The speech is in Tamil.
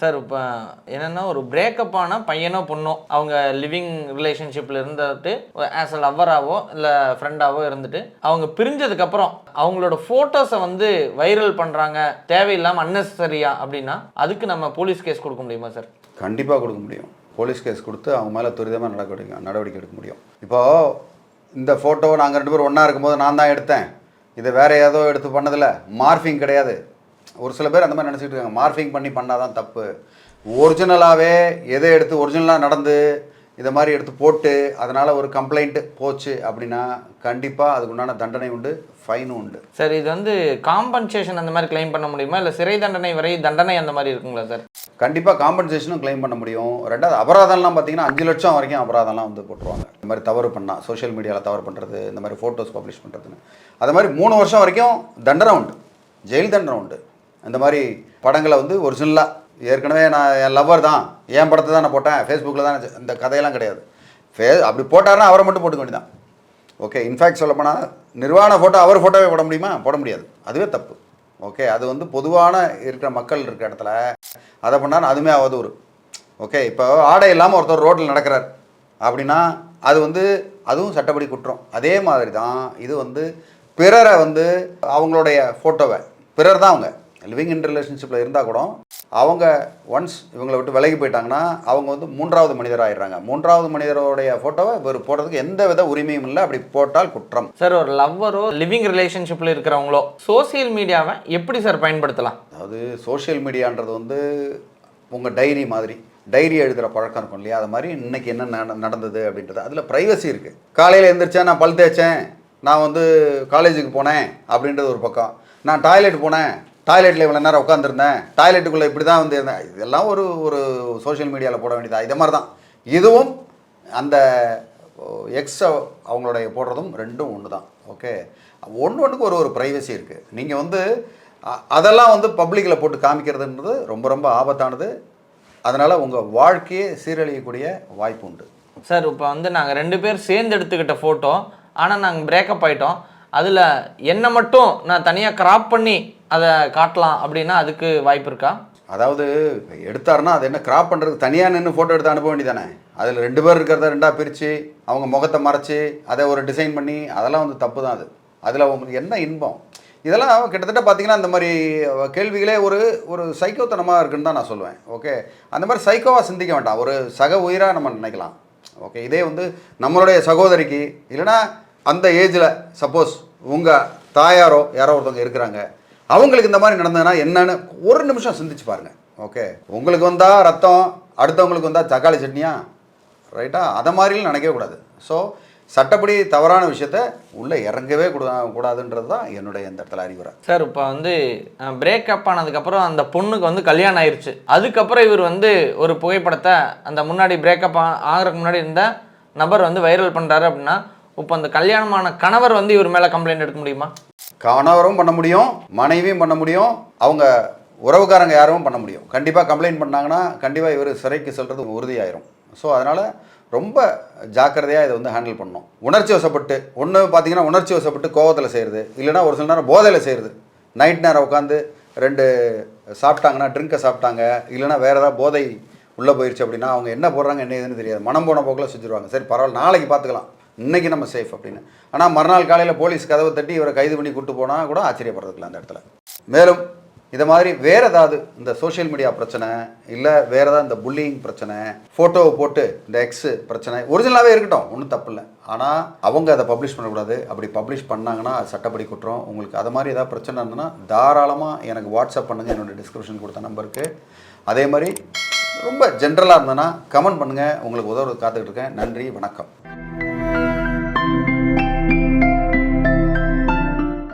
சார் இப்போ என்னென்னா ஒரு பிரேக்கப் ஆனால் பையனோ பொண்ணோ அவங்க லிவிங் ரிலேஷன்ஷிப்பில் இருந்துட்டு ஆஸ் அ லவ்வராகவோ இல்லை ஃப்ரெண்டாவோ இருந்துட்டு அவங்க பிரிஞ்சதுக்கப்புறம் அவங்களோட ஃபோட்டோஸை வந்து வைரல் பண்ணுறாங்க தேவையில்லாமல் அன்னெசரியா அப்படின்னா அதுக்கு நம்ம போலீஸ் கேஸ் கொடுக்க முடியுமா சார்? கண்டிப்பாக கொடுக்க முடியும். போலீஸ் கேஸ் கொடுத்து அவங்க மேலே துரிதமாக நடவடிக்கை நடவடிக்கை எடுக்க முடியும். இப்போது இந்த ஃபோட்டோ நாங்கள் ரெண்டு பேரும் ஒன்றா இருக்கும்போது நான் தான் எடுத்தேன். இதை வேற ஏதோ எடுத்து பண்ணதில்லை. மார்ஃபிங் கிடையாது. ஒரு சில பேர் அந்த மாதிரி நினச்சிட்டு இருக்காங்க. மார்ஃபிங் பண்ணி பண்ணால் தான் தப்பு. ஒரிஜினலாகவே எதை எடுத்து ஒரிஜினலாக நடந்து இதை மாதிரி எடுத்து போட்டு அதனால் ஒரு கம்ப்ளைண்ட்டு போச்சு அப்படின்னா கண்டிப்பாக அதுக்கு உண்டான தண்டனை உண்டு ஃபைனும் உண்டு. சார் இது வந்து காம்பன்சேஷன் அந்த மாதிரி claim பண்ண முடியுமா? இல்லை சிறை தண்டனை வரை தண்டனை அந்த மாதிரி இருக்குங்களா சார்? கண்டிப்பாக காம்பன்சேஷனும் க்ளைம் பண்ண முடியும். ரெண்டாவது அபராதம்லாம் பார்த்தீங்கன்னா அஞ்சு லட்சம் வரைக்கும் அபராதம்லாம் வந்து போட்டுருவாங்க. இந்த மாதிரி தவறு பண்ணால் சோஷியல் மீடியாவில் தவறு பண்ணுறது இந்த மாதிரி ஃபோட்டோஸ் பப்ளிஷ் பண்ணுறதுன்னு அது மாதிரி மூணு வருஷம் வரைக்கும் தண்டனை உண்டு. ஜெயில் தண்டனை உண்டு. இந்த மாதிரி படங்களை வந்து ஒரிஜினலாக ஏற்கனவே நான் என் லவ்வர் தான். என் படத்தை தான் நான் போட்டேன். ஃபேஸ்புக்கில் தான் இந்த கதையெல்லாம் கிடையாது. ஃபே அப்படி போட்டாருன்னா அவரை மட்டும் போட்டுக்க வேண்டியதான் ஓகே இன்ஃபேக்ட் சொல்லப்போனால் நிர்வாண ஃபோட்டோ அவர் ஃபோட்டோவே போட முடியுமா? போட முடியாது. அதுவே தப்பு. ஓகே அது வந்து பொதுவான இருக்கிற மக்கள் இருக்கிற இடத்துல அதை பண்ணால் அதுவுமே அவதூறு ஓகே இப்போ ஆடை இல்லாமல் ஒருத்தர் ரோட்டில் நடக்கிறார் அப்படின்னா அது வந்து அதுவும் சட்டப்படி குற்றம். அதே மாதிரி தான் இது வந்து பிறரை வந்து அவங்களுடைய ஃபோட்டோவை பிறர் தான் அவங்க. லிவிங் இன் ரிலேஷன்ஷிப்பில் இருந்தால் கூட அவங்க ஒன்ஸ் இவங்களை விட்டு விலகி போயிட்டாங்கன்னா அவங்க வந்து மூன்றாவது மனிதர் ஆயிடுறாங்க. மூன்றாவது மனிதருடைய ஃபோட்டோவை இவர் போடுறதுக்கு எந்த வித உரிமையும் இல்லை. அப்படி போட்டால் குற்றம். சார் ஒரு லவ்வரோ லிவிங் ரிலேஷன்ஷிப்பில் இருக்கிறவங்களோ சோஷியல் மீடியாவை எப்படி சார் பயன்படுத்தலாம்? அதாவது சோஷியல் மீடியான்றது வந்து உங்கள் டைரி மாதிரி. டைரி எழுதுகிற பழக்கம் இருக்கும் இல்லையா? அது மாதிரி இன்னைக்கு என்ன நட- நடந்தது அப்படின்றது. அதில் ப்ரைவசி இருக்குது காலையில் எழுந்திரிச்சேன் நான் பல் தேய்ச்சேன். நான் வந்து காலேஜுக்கு போனேன். அப்படின்றது ஒரு பக்கம். நான் டாய்லெட் போனேன். டாய்லெட்டில் இவ்வளோ நேரம் உட்காந்துருந்தேன் டாய்லெட்டுக்குள்ளே இப்படி தான் வந்து இருந்தேன். இதெல்லாம் ஒரு ஒரு சோஷியல் மீடியாவில் போட வேண்டியதா? இதே மாதிரி தான் இதுவும் அந்த எக்ஸ்ட்ரா அவங்களுடைய போடுறதும் ரெண்டும் ஒன்று தான் ஓகே ஒன்று ஒன்றுக்கு ஒரு ஒரு ப்ரைவசி இருக்குது நீங்கள் வந்து அதெல்லாம் வந்து பப்ளிக்கில் போட்டு காமிக்கிறதுன்றது ரொம்ப ரொம்ப ஆபத்தானது. அதனால் உங்கள் வாழ்க்கையே சீரழியக்கூடிய வாய்ப்பு உண்டு. சார் இப்போ வந்து நாங்கள் ரெண்டு பேர் சேர்ந்து எடுத்துக்கிட்ட ஃபோட்டோ ஆனால் நாங்கள் பிரேக்கப் ஆகிட்டோம் அதில் என்னை மட்டும் நான் தனியாக கிராப் பண்ணி அதை காட்டலாம் அப்படின்னா அதுக்கு வாய்ப்பு இருக்கா? அதாவது எடுத்தாருன்னா அது என்ன கிராப் பண்ணுறதுக்கு தனியாக நின்று ஃபோட்டோ எடுத்து அனுப்ப வேண்டியதானே? அதில் ரெண்டு பேர் இருக்கிறத ரெண்டாக பிரித்து அவங்க முகத்தை மறைச்சி அதை ஒரு டிசைன் பண்ணி அதெல்லாம் வந்து தப்பு தான் அது. அதில் உங்களுக்கு என்ன இன்பம்? இதெல்லாம் கிட்டத்தட்ட பார்த்தீங்கன்னா இந்த மாதிரி கேள்விகளே ஒரு ஒரு சைக்கோத்தனமாக இருக்குன்னு தான் நான் சொல்லுவேன். ஓகே அந்த மாதிரி சைக்கோவாக சிந்திக்க வேண்டாம். ஒரு சக உயிராக நம்ம நினைக்கலாம். ஓகே இதே வந்து நம்மளுடைய சகோதரிக்கு இல்லைன்னா அந்த ஏஜில் சப்போஸ் உங்கள் தாயாரோ யாரோ ஒருத்தவங்க இருக்கிறாங்க. அவங்களுக்கு இந்த மாதிரி நடந்ததுன்னா என்னன்னு ஒரு நிமிஷம் சிந்திச்சு பாருங்க. ஓகே உங்களுக்கு வந்தால் ரத்தம் அடுத்தவங்களுக்கு வந்தால் தக்காளி சட்னியா? ரைட்டா அதை மாதிரிலாம் நினைக்கவே கூடாது. ஸோ சட்டப்படி தவறான விஷயத்த உள்ளே இறங்கவே கூடாதுன்றது தான் என்னுடைய இந்த இடத்துல அறிவுரை. சார் இப்போ வந்து பிரேக்கப் ஆனதுக்கப்புறம் அந்த பொண்ணுக்கு வந்து கல்யாணம் ஆயிடுச்சு அதுக்கப்புறம் இவர் வந்து ஒரு புகைப்படத்தை அந்த முன்னாடி பிரேக்கப் ஆகிறதுக்கு முன்னாடி இருந்த நபர் வந்து வைரல் பண்ணுறாரு அப்படின்னா இப்போ அந்த கல்யாணமான கணவர் வந்து இவர் மேலே கம்ப்ளைண்ட் எடுக்க முடியுமா? கணவரும் பண்ண முடியும் மனைவியும் பண்ண முடியும் அவங்க உறவுக்காரங்க யாரும் பண்ண முடியும். கண்டிப்பாக கம்ப்ளைண்ட் பண்ணாங்கன்னா கண்டிப்பாக இவர் சிறைக்கு செல்றது உறுதியாயிரும். ஸோ அதனால் ரொம்ப ஜாக்கிரதையாக இதை வந்து ஹேண்டில் பண்ணணும். உணர்ச்சி வசப்பட்டு ஒன்று பார்த்தீங்கன்னா உணர்ச்சி வசப்பட்டு கோவத்தில் செய்கிறது இல்லைன்னா ஒரு சில நேரம் போதையில் செய்கிறது நைட் நேரம் உட்காந்து ரெண்டு சாப்பிட்டாங்கன்னா ட்ரிங்கை சாப்பிட்டாங்க. இல்லைனா வேறு ஏதாவது போதை உள்ளே போயிடுச்சு அப்படின்னா அவங்க என்ன போடுறாங்க என்ன ஏதுன்னு தெரியாது. மனம் போன போக்கில் செஞ்சுருவாங்க. சரி பரவாயில்ல நாளைக்கு பார்த்துக்கலாம் இன்றைக்கி நம்ம சேஃப் அப்படின்னு. ஆனால் மறுநாள் காலையில் போலீஸ் கதவை தட்டி இவரை கைது பண்ணி கூட்டு போனால் கூட ஆச்சரியப்படுறதுக்குல அந்த இடத்துல. மேலும் இதை மாதிரி வேறு ஏதாவது இந்த சோஷியல் மீடியா பிரச்சனை இல்லை வேறு ஏதாவது இந்த புல்லிங் பிரச்சனை ஃபோட்டோவை போட்டு இந்த எக்ஸு பிரச்சனை ஒரிஜினலாகவே இருக்கட்டும் ஒன்றும் தப்பு இல்லை. ஆனால் அவங்க அதை பப்ளிஷ் பண்ணக்கூடாது. அப்படி பப்ளிஷ் பண்ணாங்கன்னா அது சட்டப்படி குற்றம். உங்களுக்கு அது மாதிரி ஏதாவது பிரச்சனை இருந்ததுன்னா தாராளமாக எனக்கு வாட்ஸ்அப் பண்ணுங்கள் என்னோடய டிஸ்கிரிப்ஷன் கொடுத்த நம்பருக்கு அதே மாதிரி ரொம்ப ஜென்ரலாக இருந்ததுன்னா கமெண்ட் பண்ணுங்கள் உங்களுக்கு உதவுறது காத்துக்கிட்டு இருக்கேன். நன்றி வணக்கம்.